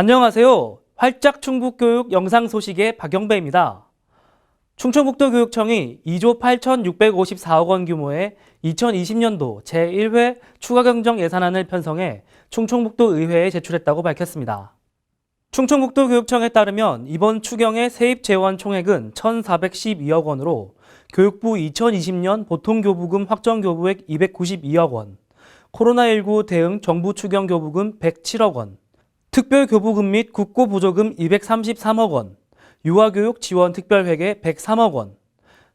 안녕하세요. 활짝 충북교육 영상 소식의 박영배입니다. 충청북도 교육청이 2조 8,654억 원 규모의 2020년도 제1회 추가경정 예산안을 편성해 충청북도 의회에 제출했다고 밝혔습니다. 충청북도 교육청에 따르면 이번 추경의 세입 재원 총액은 1,412억 원으로 교육부 2020년 보통교부금 확정교부액 292억 원, 코로나19 대응 정부 추경 교부금 107억 원, 특별교부금 및 국고보조금 233억 원, 유아교육 지원 특별회계 103억 원,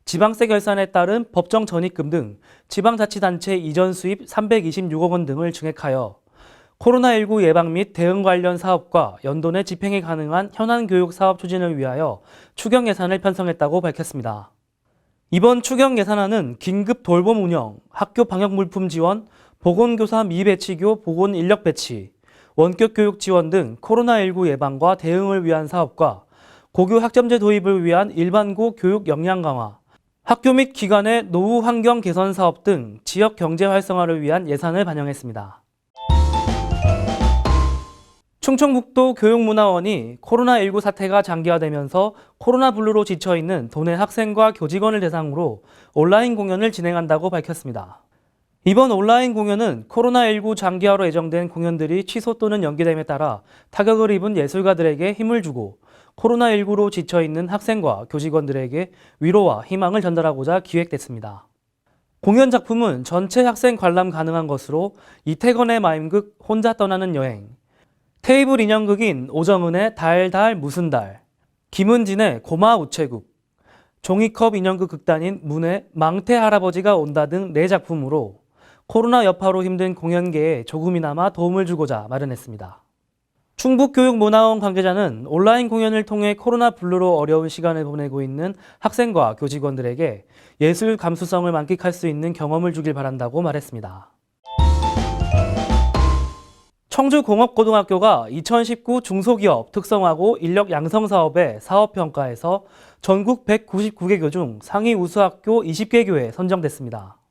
지방세 결산에 따른 법정 전입금 등 지방자치단체 이전 수입 326억 원 등을 증액하여 코로나19 예방 및 대응 관련 사업과 연도 내 집행이 가능한 현안 교육 사업 추진을 위하여 추경 예산을 편성했다고 밝혔습니다. 이번 추경 예산안은 긴급 돌봄 운영, 학교 방역 물품 지원, 보건교사 미배치교 보건 인력 배치, 원격 교육 지원 등 코로나19 예방과 대응을 위한 사업과 고교 학점제 도입을 위한 일반고 교육 역량 강화, 학교 및 기관의 노후 환경 개선 사업 등 지역 경제 활성화를 위한 예산을 반영했습니다. 충청북도 교육문화원이 코로나19 사태가 장기화되면서 코로나 블루로 지쳐 있는 도내 학생과 교직원을 대상으로 온라인 공연을 진행한다고 밝혔습니다. 이번 온라인 공연은 코로나19 장기화로 예정된 공연들이 취소 또는 연기됨에 따라 타격을 입은 예술가들에게 힘을 주고 코로나19로 지쳐 있는 학생과 교직원들에게 위로와 희망을 전달하고자 기획됐습니다. 공연 작품은 전체 학생 관람 가능한 것으로 이태건의 마임극 혼자 떠나는 여행, 테이블 인형극인 오정은의 달달 무슨 달, 김은진의 고마 우체국, 종이컵 인형극 극단인 문의 망태 할아버지가 온다 등네 작품으로 코로나 여파로 힘든 공연계에 조금이나마 도움을 주고자 마련했습니다. 충북교육문화원 관계자는 온라인 공연을 통해 코로나 블루로 어려운 시간을 보내고 있는 학생과 교직원들에게 예술 감수성을 만끽할 수 있는 경험을 주길 바란다고 말했습니다. 청주공업고등학교가 2019 중소기업 특성화고 인력 양성 사업의 사업 평가에서 전국 199개 교 중 상위 우수학교 20개 교에 선정됐습니다.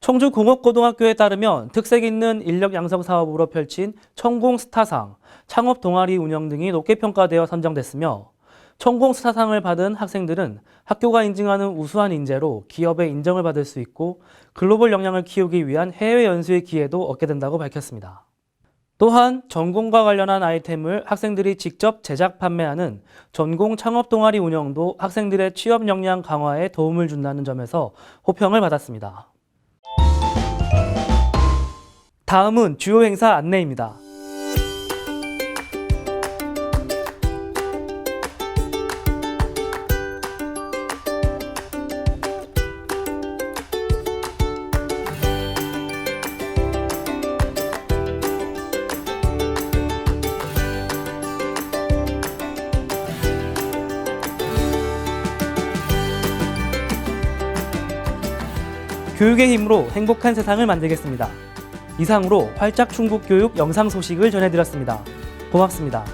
청주공업고등학교에 따르면 특색 있는 인력 양성 사업으로 펼친 천공스타상, 창업 동아리 운영 등이 높게 평가되어 선정됐으며 천공스타상을 받은 학생들은 학교가 인증하는 우수한 인재로 기업의 인정을 받을 수 있고 글로벌 역량을 키우기 위한 해외 연수의 기회도 얻게 된다고 밝혔습니다. 또한 전공과 관련한 아이템을 학생들이 직접 제작 판매하는 전공 창업 동아리 운영도 학생들의 취업 역량 강화에 도움을 준다는 점에서 호평을 받았습니다. 다음은 주요 행사 안내입니다. 교육의 힘으로 행복한 세상을 만들겠습니다. 이상으로 활짝 충북 교육 영상 소식을 전해드렸습니다. 고맙습니다.